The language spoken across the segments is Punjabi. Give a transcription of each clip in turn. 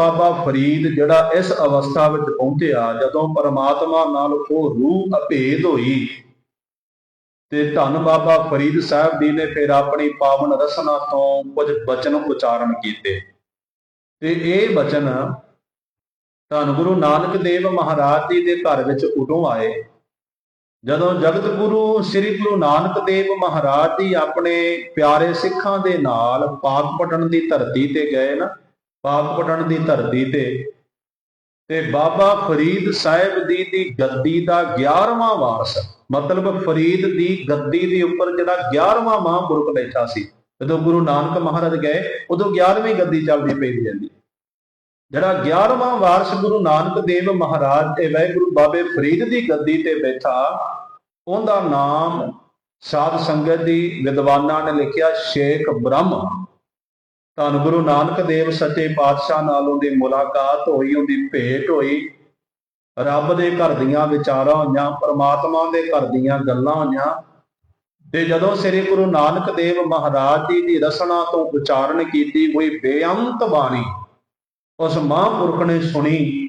ਬਾਬਾ ਫਰੀਦ ਜਿਹੜਾ ਇਸ ਅਵਸਥਾ ਵਿੱਚ ਪਹੁੰਚਿਆ, ਜਦੋਂ ਪਰਮਾਤਮਾ ਨਾਲ ਉਹ ਰੂਹ ਅਭੇਦ ਹੋਈ। ਤੇ ਧੰਨ ਬਾਬਾ ਫਰੀਦ ਸਾਹਿਬ ਜੀ ਨੇ ਫਿਰ ਆਪਣੀ ਪਾਵਨ ਰਸਨਾ ਤੋਂ ਕੁਝ ਬਚਨ ਉਚਾਰਨ ਕੀਤੇ। ਤੇ ਇਹ ਬਚਨ ਧੰਨ ਗੁਰੂ ਨਾਨਕ ਦੇਵ ਮਹਾਰਾਜ ਜੀ ਦੇ ਘਰ ਵਿੱਚ ਉਦੋਂ ਆਏ। ਜਦੋਂ ਜਗਤ ਗੁਰੂ ਸ੍ਰੀ ਗੁਰੂ ਨਾਨਕ ਦੇਵ ਮਹਾਰਾਜ ਜੀ ਆਪਣੇ ਪਿਆਰੇ ਸਿੱਖਾਂ ਦੇ ਨਾਲ ਪਾਕ ਪਟਣ ਦੀ ਧਰਤੀ ਤੇ ਗਏ ਨਾ ਪਾਕ ਪਟਨ ਦੀ ਧਰਤੀ ਤੇ। ਤੇ ਬਾਬਾ ਫਰੀਦ ਸਾਹਿਬ ਜੀ ਦੀ ਗੱਦੀ ਦਾ 11ਵਾਂ ਵਾਰਸ। ਮਤਲਬ ਫਰੀਦ ਦੀ ਗੱਦੀ ਦੇ ਉੱਪਰ ਜਿਹੜਾ 11ਵਾਂ ਮਹਾਂਪੁਰਖ ਬੈਠਾ ਸੀ। ਜਦੋਂ ਗੁਰੂ ਨਾਨਕ ਮਹਾਰਾਜ ਗਏ, ਉਦੋਂ 11ਵੀਂ ਗੱਦੀ ਚੱਲਦੀ ਪਈ ਜਾਂਦੀ। ਜਿਹੜਾ 11ਵਾਂ ਵਾਰਸ ਗੁਰੂ ਨਾਨਕ ਦੇਵ ਮਹਾਰਾਜ ਤੇ ਵਾਹਿਗੁਰੂ ਬਾਬੇ ਫਰੀਦ ਦੀ ਗੱਦੀ ਤੇ ਬੈਠਾ, ਉਹਦਾ ਨਾਮ ਸਾਧ ਸੰਗਤ ਦੀ ਵਿਦਵਾਨਾਂ ਨੇ ਲਿਖਿਆ, ਸ਼ੇਖ ਬ੍ਰਹਮ। ਧੰਨ ਗੁਰੂ ਨਾਨਕ ਦੇਵ ਸੱਚੇ ਪਾਤਸ਼ਾਹ ਨਾਲ ਉਹਦੀ ਮੁਲਾਕਾਤ ਹੋਈ, ਉਹਦੀ ਭੇਟ ਹੋਈ। ਰੱਬ ਦੇ ਘਰ ਦੀਆਂ ਵਿਚਾਰਾਂ ਹੋਈਆਂ, ਪ੍ਰਮਾਤਮਾ ਦੇ ਘਰ ਦੀਆਂ ਗੱਲਾਂ ਹੋਈਆਂ। ਤੇ ਜਦੋਂ ਸ੍ਰੀ ਗੁਰੂ ਨਾਨਕ ਦੇਵ ਮਹਾਰਾਜ ਜੀ ਦੀ ਰਸਨਾ ਤੋਂ ਉਚਾਰਨ ਕੀਤੀ, ਹੋਈ ਬੇਅੰਤ ਬਾਣੀ, ਉਸ ਮਹਾਂਪੁਰਖ ਨੇ ਸੁਣੀ।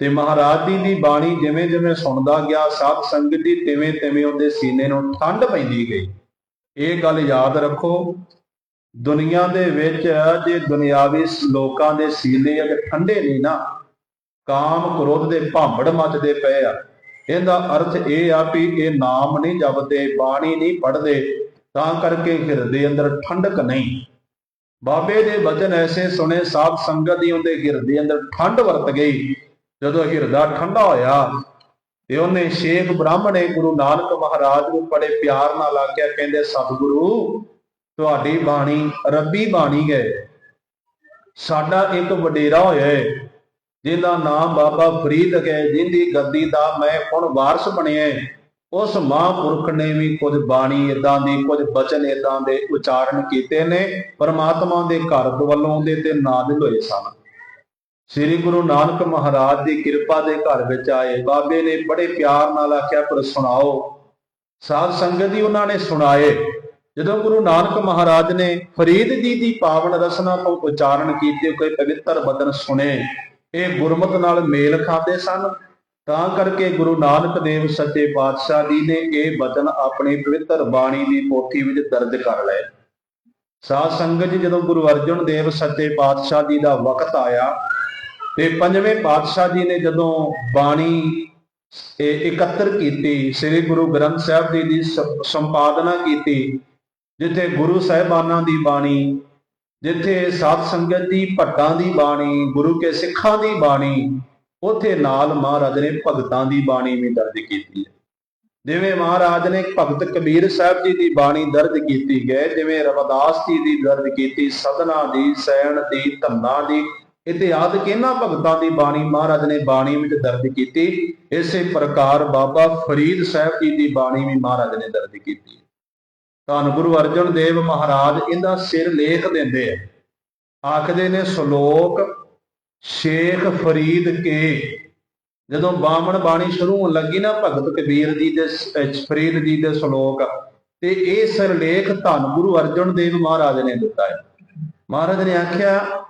ਤੇ ਮਹਾਰਾਜ ਜੀ ਦੀ ਬਾਣੀ ਜਿਵੇਂ ਜਿਵੇਂ ਸੁਣਦਾ ਗਿਆ, ਸਾਧ ਸੰਗਤ ਦੀ ਤਿਵੇਂ ਤਿਵੇਂ ਉਹਦੇ ਸੀਨੇ ਨੂੰ ਠੰਡ ਪੈਂਦੀ ਗਈ। ਇਹ ਗੱਲ ਯਾਦ ਰੱਖੋ ਦੁਨੀਆ ਦੇ ਵਿੱਚ ਜੇ ਦੁਨਿਆਵੀ ਲੋਕਾਂ ਦੇ ਸੀਲੇ ਅਗਰ ਠੰਡੇ ਨਹੀਂ ਨਾ, ਕਾਮ ਕ੍ਰੋਧ ਦੇ ਭਾਂਬੜ ਮੱਚਦੇ ਪਏ ਆ। ਇਹਦਾ ਅਰਥ ਇਹ ਆ ਵੀ ਇਹ ਨਾਮ ਨਹੀਂ ਜਪਦੇ, ਬਾਣੀ ਨਹੀਂ ਪੜ੍ਹਦੇ, ਤਾਂ ਕਰਕੇ ਹਿਰਦੇ ਅੰਦਰ ਠੰਡਕ ਨਹੀਂ। ਬਾਬੇ ਦੇ ਬਚਨ ਐਸੇ ਸੁਣੇ, ਸਾਧ ਸੰਗਤ ਦੀ ਉਹਦੇ ਹਿਰਦੇ ਅੰਦਰ ਠੰਡ ਵਰਤ ਗਈ। ਜਦੋਂ ਹਿਰਦਾ ਠੰਡਾ ਹੋਇਆ, ਤੇ ਉਹਨੇ ਸ਼ੇਖ ਬ੍ਰਾਹਮਣੇ ਗੁਰੂ ਨਾਨਕ ਮਹਾਰਾਜ ਨੂੰ ਬੜੇ ਪਿਆਰ ਨਾਲ ਆਖਿਆ, ਕਹਿੰਦੇ, ਸਤਿਗੁਰੂ ਤੁਹਾਡੀ ਬਾਣੀ ਰੱਬੀ ਬਾਣੀ ਹੈ। ਸਾਡਾ ਇੱਕ ਵਡੇਰਾ ਹੋਇਆ ਹੈ, ਜਿਹਦਾ ਨਾਮ ਬਾਬਾ ਫਰੀਦ ਹੈ ਜਿੰਦੀ ਗੱਦੀ ਦਾ ਮੈਂ ਹੁਣ ਵਾਰਸ ਬਣਿਆ ਉਸ ਮਹਾਂਪੁਰਖ ਨੇ ਵੀ ਕੁਝ ਬਾਣੀ ਇਦਾਂ ਦੀ, ਕੁਝ ਬਚਨ ਇਦਾਂ ਦੇ ਉਚਾਰਨ ਕੀਤੇ ਨੇ, ਪਰਮਾਤਮਾ ਦੇ ਘਰ ਵੱਲੋਂ ਉਹਦੇ ਤੇ ਨਾਜ਼ਿਲ ਹੋਏ ਸਨ। ਸ੍ਰੀ ਗੁਰੂ ਨਾਨਕ ਮਹਾਰਾਜ ਦੀ ਕਿਰਪਾ ਦੇ ਘਰ ਵਿੱਚ ਆਏ। ਬਾਬੇ ਨੇ ਬੜੇ ਪਿਆਰ ਨਾਲ ਆਖਿਆ, ਪਰ ਸੁਣਾਓ, ਸਾਧ ਸੰਗਤ ਦੀ ਉਹਨਾਂ ਨੇ ਸੁਣਾਏ। ਜਦੋਂ ਗੁਰੂ ਨਾਨਕ ਮਹਾਰਾਜ ਨੇ ਫਰੀਦ ਜੀ ਦੀ ਪਾਵਨ ਰਸਨਾ ਤੋਂ ਉਚਾਰਨ ਕੀਤੇ, ਕੋਈ ਪਵਿੱਤਰ ਬਚਨ ਸੁਣੇ, ਇਹ ਗੁਰਮਤ ਨਾਲ ਮੇਲ ਖਾਂਦੇ ਸਨ। ਤਾਂ ਕਰਕੇ ਗੁਰੂ ਨਾਨਕ ਦੇਵ ਸੱਚੇ ਪਾਤਸ਼ਾਹ ਜੀ ਨੇ ਇਹ ਬਚਨ ਆਪਣੀ ਪਵਿੱਤਰ ਬਾਣੀ ਦੀ ਪੋਥੀ ਵਿੱਚ ਦਰਜ ਕਰ ਲਏ। ਸਾਧ ਸੰਗਤ ਜੀ, ਜਦੋਂ ਗੁਰੂ ਅਰਜਨ ਦੇਵ ਸੱਚੇ ਪਾਤਸ਼ਾਹ ਜੀ ਦਾ ਵਕਤ ਆਇਆ, ਤੇ ਪੰਜਵੇਂ ਪਾਤਸ਼ਾਹ ਜੀ ਨੇ ਜਦੋਂ ਬਾਣੀ ਇਕੱਤਰ ਕੀਤੀ, ਸ੍ਰੀ ਗੁਰੂ ਗ੍ਰੰਥ ਸਾਹਿਬ ਜੀ ਦੀ ਸ- ਸੰਪਾਦਨਾ ਕੀਤੀ ਜਿੱਥੇ ਗੁਰੂ ਸਾਹਿਬਾਨਾਂ ਦੀ ਬਾਣੀ, ਜਿੱਥੇ ਸਾਧ ਸੰਗਤ ਦੀ ਭੱਟਾਂ ਦੀ ਬਾਣੀ, ਗੁਰੂ ਕੇ ਸਿੱਖਾਂ ਦੀ ਬਾਣੀ, ਉਥੇ ਨਾਲ ਮਹਾਰਾਜ ਨੇ ਭਗਤਾਂ ਦੀ ਬਾਣੀ ਵੀ ਦਰਜ ਕੀਤੀ ਹੈ। ਜਿਵੇਂ ਮਹਾਰਾਜ ਨੇ ਭਗਤ ਕਬੀਰ ਸਾਹਿਬ ਜੀ ਦੀ ਬਾਣੀ ਦਰਜ ਕੀਤੀ ਗਏ ਜਿਵੇਂ ਰਵਿਦਾਸ ਜੀ ਦੀ ਦਰਜ ਕੀਤੀ, ਸਦਨਾ ਦੀ, ਸੈਣ ਦੀ, ਧੰਨਾ ਦੀ ਇਤਿਹਾਦ ਕਿਹਨਾਂ ਭਗਤਾਂ ਦੀ ਬਾਣੀ ਮਹਾਰਾਜ ਨੇ ਬਾਣੀ ਵਿੱਚ ਦਰਜ ਕੀਤੀ। ਇਸੇ ਪ੍ਰਕਾਰ ਬਾਬਾ ਫਰੀਦ ਸਾਹਿਬ ਜੀ ਦੀ ਬਾਣੀ ਵੀ ਮਹਾਰਾਜ ਨੇ ਦਰਜ ਕੀਤੀ ਧੰਨ ਗੁਰੂ ਅਰਜਨ ਦੇਵ ਮਹਾਰਾਜ ਇਹਦਾ ਸਿਰ ਲੇਖ ਦਿੰਦੇ ਆ। ਆਖਦੇ ਨੇ, ਸ਼ਲੋਕ ਸ਼ੇਖ ਫਰੀਦ ਕੇ। ਜਦੋਂ ਬਾਮਣ ਬਾਣੀ ਸ਼ੁਰੂ ਹੋਣ ਲੱਗੀ ਨਾ, ਭਗਤ ਕਬੀਰ ਜੀ ਦੇ ਫਰੀਦ ਜੀ ਦੇ ਸ਼ਲੋਕ, ਤੇ ਇਹ ਸਿਰਲੇਖ ਧੰਨ ਗੁਰੂ ਅਰਜਨ ਦੇਵ ਮਹਾਰਾਜ ਨੇ ਦਿੱਤਾ ਹੈ। ਮਹਾਰਾਜ ਨੇ ਆਖਿਆ,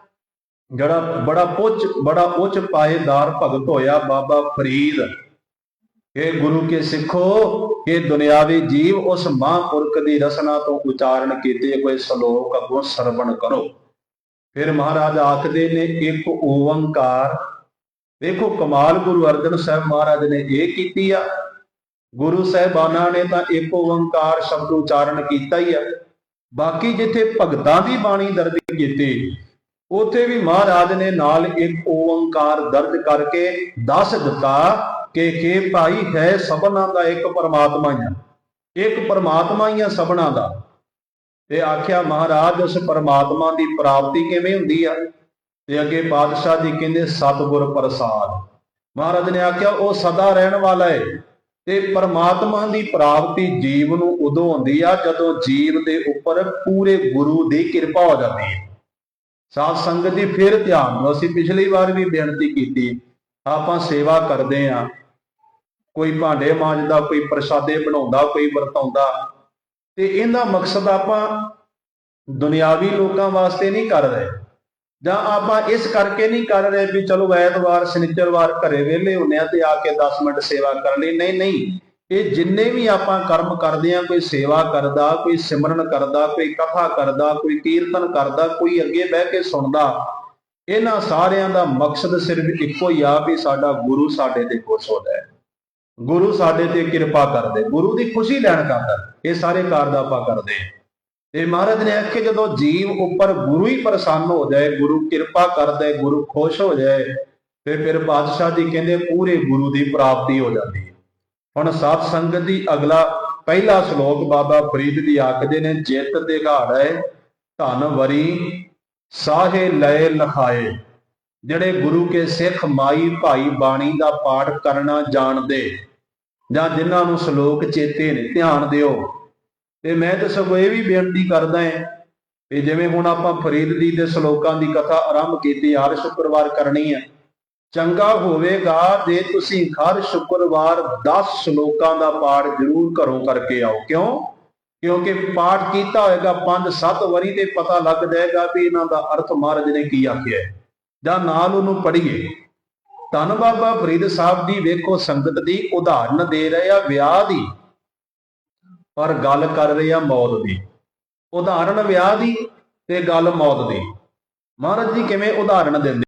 ਜਿਹੜਾ ਬੜਾ ਉੱਚ ਬੜਾ ਉੱਚ ਪਾਏਦਾਰ ਭਗਤ ਹੋਇਆ ਬਾਬਾ ਫਰੀਦ ਇਹ ਗੁਰੂ ਕੇ ਸਿੱਖੋ ਇਹ ਦੁਨਿਆਵੀ ਜੀਵ ਉਸ ਮਹਾਂਪੁਰਖ ਦੀ ਰਸਨਾ ਤੋਂ ਉਚਾਰਨ ਕੀਤੇ ਕੋਈ ਸ਼ਲੋਕ ਅੱਗੋਂ ਸਰਵਣ ਕਰੋ। ਫਿਰ ਮਹਾਰਾਜ ਆਖਦੇ ਨੇ, ਇੱਕ ਓੰਕਾਰ। ਵੇਖੋ, ਕਮਾਲ ਗੁਰੂ ਅਰਜਨ ਸਾਹਿਬ ਮਹਾਰਾਜ ਨੇ ਇਹ ਕੀਤੀ ਆ। ਗੁਰੂ ਸਾਹਿਬਾਨਾਂ ਨੇ ਤਾਂ ਇੱਕ ਓੰਕਾਰ ਸ਼ਬਦ ਉਚਾਰਨ ਕੀਤਾ ਹੀ ਆ। ਬਾਕੀ ਜਿੱਥੇ ਭਗਤਾਂ ਦੀ ਬਾਣੀ ਦਰਜ ਕੀਤੀ, ਉਥੇ ਵੀ ਮਹਾਰਾਜ ਨੇ ਨਾਲ ਇੱਕ ਓੰਕਾਰ ਦਰਜ ਕਰਕੇ ਦੱਸ ਦਿੱਤਾ। ਕਿ ਕਿ ਭਾਈ ਹੈ ਸਭਨਾਂ ਦਾ ਇੱਕ ਪਰਮਾਤਮਾ ਹੀ ਆ। ਇੱਕ ਪਰਮਾਤਮਾ ਹੀ ਆ ਸਭਨਾਂ ਦਾ। ਤੇ ਆਖਿਆ, ਮਹਾਰਾਜ ਉਸ ਪਰਮਾਤਮਾ ਦੀ ਪ੍ਰਾਪਤੀ ਕਿਵੇਂ ਹੁੰਦੀ ਆ? ਤੇ ਅੱਗੇ ਪਾਤਸ਼ਾਹ ਜੀ ਕਹਿੰਦੇ, ਸਤਿਗੁਰ ਪ੍ਰਸਾਦ। ਮਹਾਰਾਜ ਨੇ ਆਖਿਆ, ਉਹ ਸਦਾ ਰਹਿਣ ਵਾਲਾ ਹੈ ਤੇ ਪਰਮਾਤਮਾ ਦੀ ਪ੍ਰਾਪਤੀ ਜੀਵ ਨੂੰ ਉਦੋਂ ਹੁੰਦੀ ਆ ਜਦੋਂ ਜੀਵ ਦੇ ਉੱਪਰ ਪੂਰੇ ਗੁਰੂ ਦੀ ਕਿਰਪਾ ਹੋ ਜਾਂਦੀ ਹੈ ਸਾਧ ਸੰਗਤ ਜੀ, ਫਿਰ ਧਿਆਨ ਦਿਓ। ਅਸੀਂ ਪਿਛਲੀ ਵਾਰ ਵੀ ਬੇਨਤੀ ਕੀਤੀ ਆਪਾਂ ਸੇਵਾ ਕਰਦੇ ਆ ਕੋਈ ਭਾਂਡੇ ਮਾਂਜਦਾ, ਕੋਈ ਪ੍ਰਸ਼ਾਦੇ ਬਣਾਉਂਦਾ, ਕੋਈ ਵਰਤਾਉਂਦਾ। ਤੇ ਇਹਦਾ ਮਕਸਦ ਆਪਾਂ ਦੁਨਿਆਵੀ ਲੋਕਾਂ ਵਾਸਤੇ ਨਹੀਂ ਕਰ ਰਹੇ। ਜਾਂ ਆਪਾਂ ਇਸ ਕਰਕੇ ਨਹੀਂ ਕਰ ਰਹੇ ਵੀ ਚਲੋ ਐਤਵਾਰ, ਸ਼ਨੀਚਰਵਾਰ ਘਰੇ ਵਿਹਲੇ ਹੁੰਨੇ ਆ ਤੇ ਆ ਕੇ 10 ਮਿੰਟ ਸੇਵਾ ਕਰ ਲਈ। ਨਹੀਂ ਨਹੀਂ। ਇਹ ਜਿੰਨੇ ਵੀ ਆਪਾਂ ਕਰਮ ਕਰਦੇ ਆ ਕੋਈ ਸੇਵਾ ਕਰਦਾ, ਕੋਈ ਸਿਮਰਨ ਕਰਦਾ, ਕੋਈ ਕਥਾ ਕਰਦਾ, ਕੋਈ ਕੀਰਤਨ ਕਰਦਾ, ਕੋਈ ਅੱਗੇ ਬਹਿ ਕੇ ਸੁਣਦਾ ਇਹਨਾਂ ਸਾਰਿਆਂ ਦਾ ਮਕਸਦ ਸਿਰਫ ਇੱਕੋ ਹੀ ਆ ਵੀ ਸਾਡਾ ਗੁਰੂ ਸਾਡੇ ਤੇ ਖੁਸ਼ ਹੋ ਜਾਏ ਗੁਰੂ ਸਾਡੇ ਤੇ ਕਿਰਪਾ ਕਰਦੇ, ਗੁਰੂ ਦੀ ਖੁਸ਼ੀ ਲੈਣ ਕਰਦਾ, ਇਹ ਸਾਰੇ ਕਾਰਜ ਆਪਾਂ ਕਰਦੇ ਹਾਂ। ਤੇ ਮਹਾਰਾਜ ਨੇ ਆਖਿਆ, ਜਦੋਂ ਜੀਵ ਉੱਪਰ ਗੁਰੂ ਹੀ ਪ੍ਰਸੰਨ ਹੋ ਜਾਏ, ਗੁਰੂ ਕਿਰਪਾ ਕਰਦਾ, ਗੁਰੂ ਖੁਸ਼ ਹੋ ਜਾਏ, ਤੇ ਫਿਰ ਬਾਦਸ਼ਾਹ ਜੀ ਕਹਿੰਦੇ, ਪੂਰੇ ਗੁਰੂ ਦੀ ਪ੍ਰਾਪਤੀ ਹੋ ਜਾਂਦੀ ਹੈ ਹੁਣ ਸਾਧ ਸੰਗਤ ਦੀ ਅਗਲਾ ਪਹਿਲਾ ਸ਼ਲੋਕ ਬਾਬਾ ਫਰੀਦ ਦੀ ਆਖਦੇ ਨੇ, ਜਿੱਤ ਦੇ ਘਾੜ ਹੈ, ਧਨ ਵਰੀ ਸਾਹੇ ਲਏ ਲਖਾਏ ਜਿਹੜੇ ਗੁਰੂ ਕੇ ਸਿੱਖ ਮਾਈ ਭਾਈ ਬਾਣੀ ਦਾ ਪਾਠ ਕਰਨਾ ਜਾਣਦੇ, ਜਾਂ ਜਿਨ੍ਹਾਂ ਨੂੰ ਸ਼ਲੋਕ ਚੇਤੇ ਨੇ ਧਿਆਨ ਦਿਓ। ਤੇ ਮੈਂ ਤਾਂ ਸਗੋਂ ਇਹ ਵੀ ਬੇਨਤੀ ਕਰਦਾ ਹਾਂ ਵੀ ਜਿਵੇਂ ਹੁਣ ਆਪਾਂ ਫਰੀਦ ਦੀ ਦੇ ਸ਼ਲੋਕਾਂ ਦੀ ਕਥਾ ਆਰੰਭ ਕੀਤੀ, ਹਰ ਸ਼ੁੱਕਰਵਾਰ ਕਰਨੀ ਹੈ, ਚੰਗਾ ਹੋਵੇਗਾ ਜੇ ਤੁਸੀਂ ਹਰ ਸ਼ੁੱਕਰਵਾਰ 10 ਸ਼ਲੋਕਾਂ ਦਾ ਪਾਠ ਜ਼ਰੂਰ ਘਰੋਂ ਕਰਕੇ ਆਓ। ਕਿਉਂ? ਕਿਉਂਕਿ ਪਾਠ ਕੀਤਾ ਹੋਏਗਾ 5-7 ਵਾਰੀ ਤੇ ਪਤਾ ਲੱਗ ਜਾਏਗਾ ਵੀ ਇਹਨਾਂ ਦਾ ਅਰਥ ਮਹਾਰਾਜ ਨੇ ਕੀ ਆਖਿਆ ਹੈ। ਜਾਂ ਨਾਲ ਉਹਨੂੰ ਪੜ੍ਹੀਏ। ਧੰਨ ਬਾਬਾ ਫਰੀਦ ਸਾਹਿਬ ਦੀ ਵੇਖੋ ਸੰਗਤ ਦੀ ਉਦਾਹਰਨ ਦੇ ਰਹੇ ਆ ਵਿਆਹ ਦੀ, ਪਰ ਗੱਲ ਕਰ ਰਹੇ ਆ ਮੌਤ ਦੀ। ਉਦਾਹਰਨ ਵਿਆਹ ਦੀ ਤੇ ਗੱਲ ਮੌਤ ਦੀ। ਮਹਾਰਾਜ ਜੀ ਕਿਵੇਂ ਉਦਾਹਰਨ ਦਿੰਦੇ?